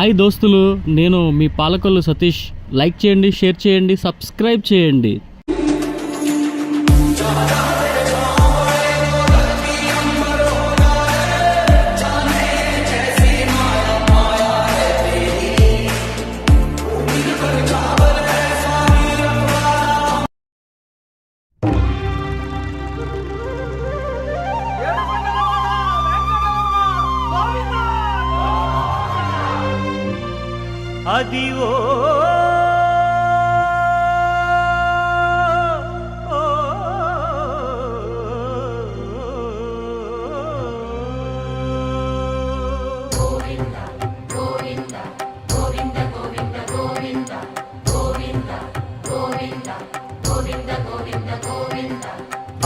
Hi దోస్తులు నేను మీ పాలకొల్లు సతీష్. లైక్ చేయండి షేర్ చేయండి సబ్స్క్రైబ్ చేయండి.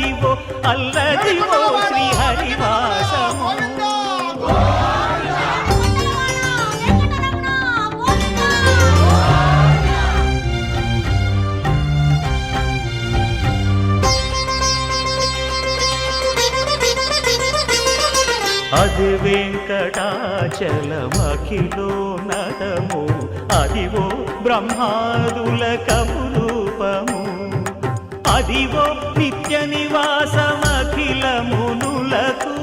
అదివో అల్లదివో శ్రీహరివాసము. అది వెంకటాచలమఖిలో నటము. అదివో బ్రహ్మాదుల కపురూపము అదివో నిత్య నివాసమఖిల మునులకు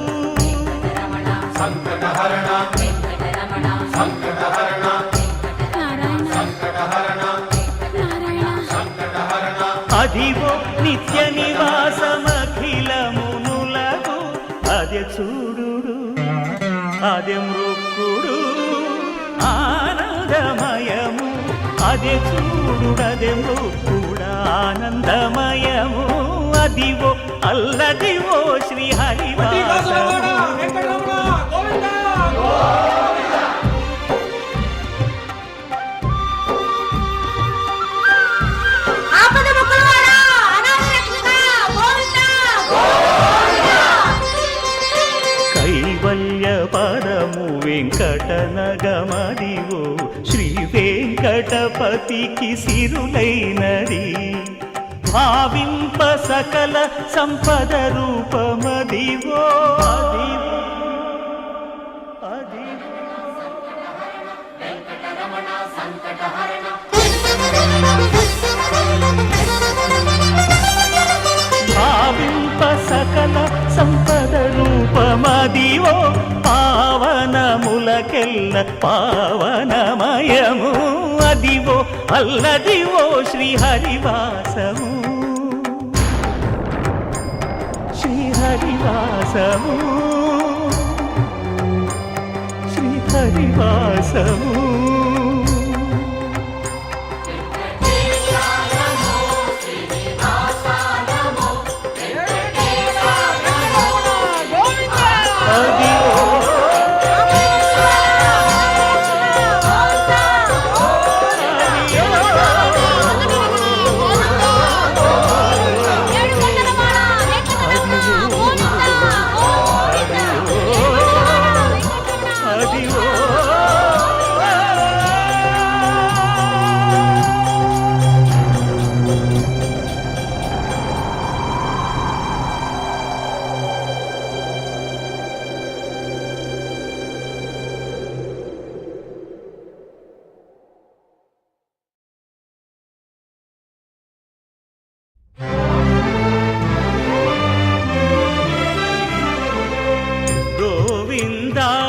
అదివో నిత్య నివాసమఖిల మునులకు అదే చూడు అదే మృక్కుడు ఆనందమయము. అదే చూడు అదే మృక్కుడు. ఆనందమయము. అదివో అల్లదివో శ్రీ సంపద రూపమదివో. అదివో అదివో భావింప సకల సంపద రూపమదివో. పావనములకెల్ల పావనమయము అదివో. అల్లదివో శ్రీహరివాసము. శ్రీహరివాసము. శ్రీహరివాసము.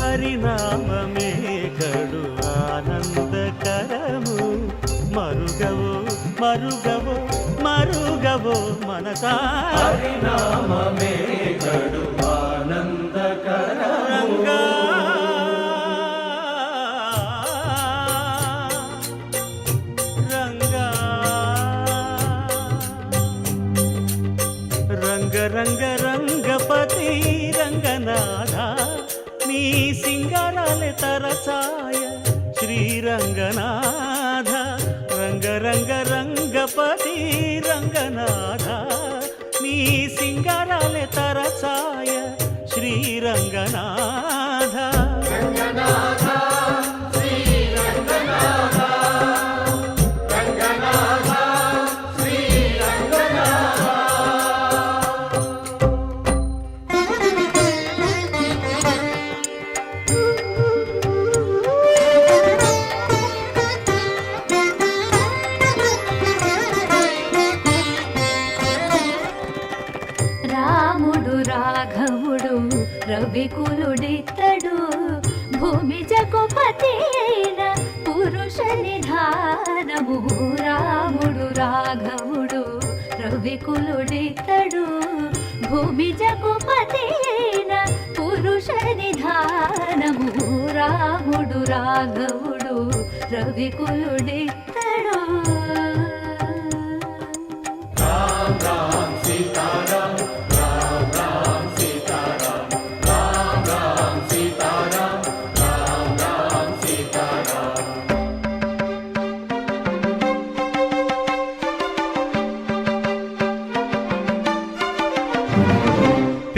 హరినామమే కడు ఆనందకరము. మరుగవో మరుగవో మరుగవో మనసా. హరినామమే కడు ఆనందకరము. సింగారాలే తరచాయ. శ్రీరంగనాథ రంగ రంగ రంగపతి రంగనాథ. నీ సింగారాలే తరచాయ. శ్రీరంగనాథ. భూమి పురుష నిధానము. రాముడు రాఘవుడు రవికులుడే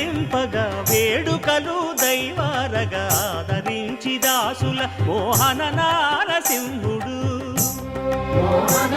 నటింపగా వేడుకలు దైవారగా ఆదరించి దాసుల మోహన నారసింహుడు. మోహన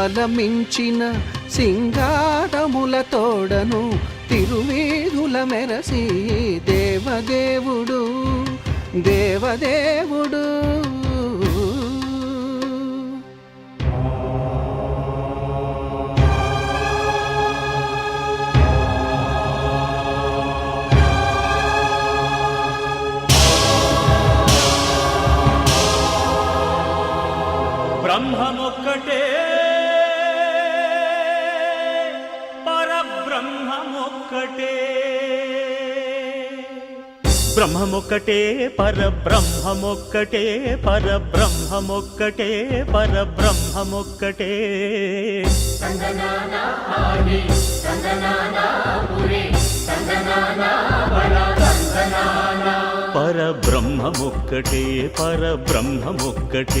మలమించిన సింగారముల తోడను తిరువేధుల మెరసి దేవదేవుడు దేవదేవుడు. బ్రహ్మమొక్కటే పరబ్రహ్మమొక్కటే పరబ్రహ్మమొక్కటే పరబ్రహ్మమొక్కటే. పరబ్రహ్మమొక్కటే పరబ్రహ్మమొక్కటే.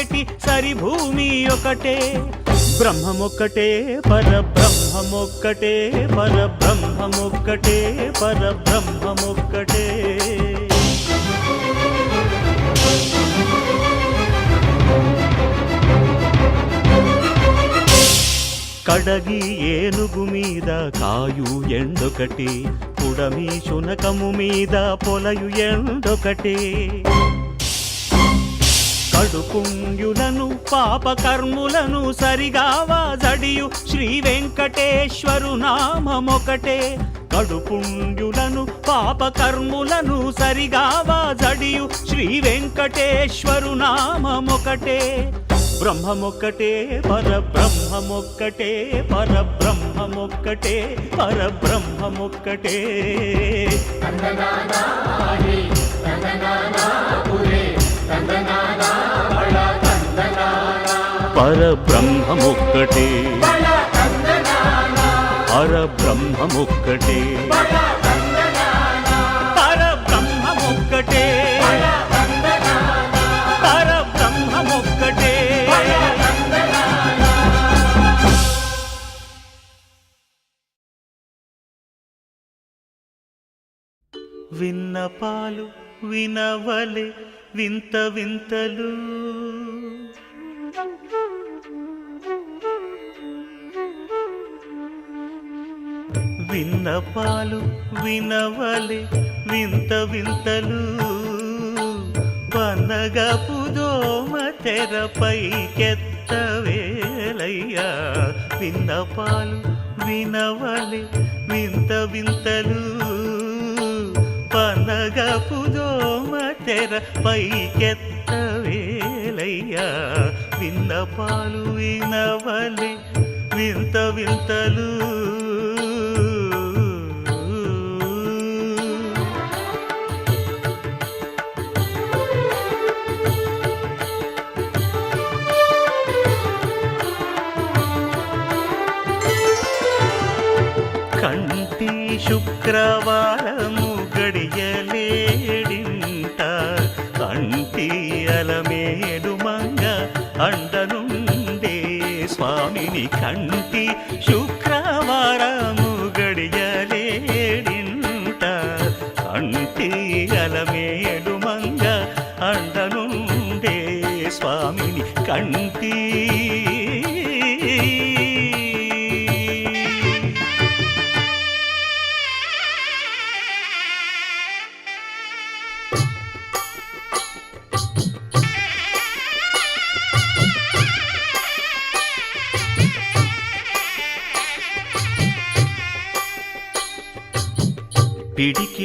ఒకటి సరి భూమి ఒకటే. బ్రహ్మమొక్కటే పర బ్రహ్మమొక్కటే పర బ్రహ్మమొక్కటే పర బ్రహ్మమొక్కటే కడగి ఏనుగు మీద కాయు ఎండొకటి కుడమి శునకము మీద పొలయు ఎండొకటి. కడుపుణ్యులను పాపకర్ములను సరిగావా జడియు శ్రీ వెంకటేశ్వరు నామమొకటే. కడుపుణ్యులను పాపకర్ములను సరిగావా జడియు శ్రీ వెంకటేశ్వరు నామమొకటే. బ్రహ్మమొక్కటే పరబ్రహ్మమొక్కటే పరబ్రహ్మమొక్కటే పరబ్రహ్మమొక్కటే. పరబ్రహ్మమొక్కటే. పరబ్రహ్మమొక్కటే. పరబ్రహ్మమొక్కటే. పరబ్రహ్మమొక్కటే. విన్నపాలు వినవలే వింత వింతలు. విన్నపాలు వినవలే వింత వింతలు. పన్నగపు దోమ తెరపై కెత్తవేలయ్యా విన్నపాలు వినవలే వింత వింతలు. పనగపు దోమ తెరపై కెత్తవేలయ్యా విన్నపాలు వినవలే వింత వింతలు. శుక్రవారము గడియలేడింట. కంటి అలమేడు మంగ అండనుండే స్వామిని కంటి శుక్ర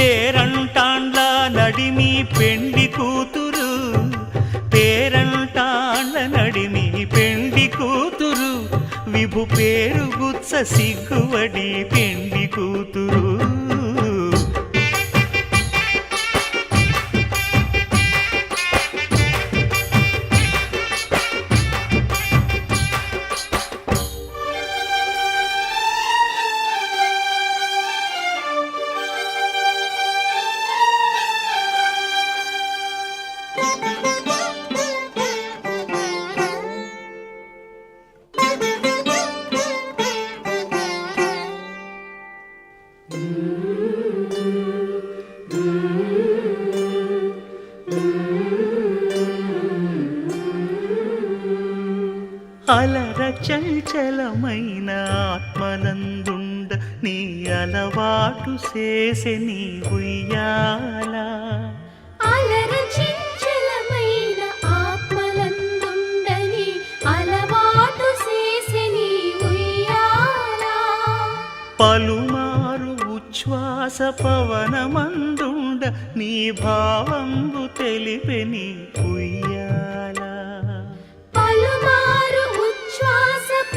పేరంటాండ్ల నడిమి పెండి కూతురు. పేరంటాండ్ల నడిమి పెండి కూతురు. విభు పేరు గుచ్చ సిగ్గువడి పెండి కూతురు అలర చంచలమైన ఆత్మనందుండ నీ అలవాటు చేసే నీ ఉయ్యాల. అలర చించలమైన ఆత్మలందుండని అలవాటు చేసెని ఉయ్యాల. పలుమారు ఉచ్ఛ్వాస పవనమందుండ నీ భావంబు తెలిపె నీ ఉయ్యాల.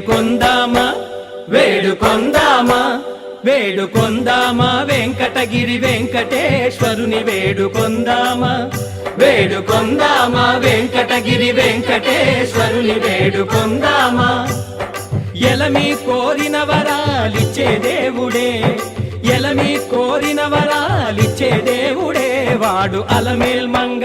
వేడుకొందామా? వేడుకొందామా? వేడుకొందామా? వెంకటగిరి వెంకటేశ్వరుని వేడుకొందామా? వేడుకొందామా? వెంకటగిరి వెంకటేశ్వరుని వేడుకొందామా? ఎలమి కోరిన వరాలిచ్చే దేవుడే ఎలమి కోరిన వరాలిచ్చే దేవుడే వాడు అలమేల్ మంగ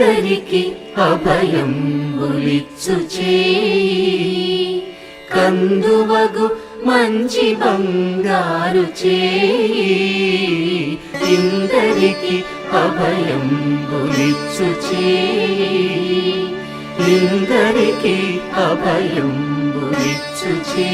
అందరికి అభయం ఉలిచ్చుచే కందువగు మంచి బంగారు ఇందరికి అభయం బులిచ్చుచే ఇందరికి అభయం బులిచ్చుచే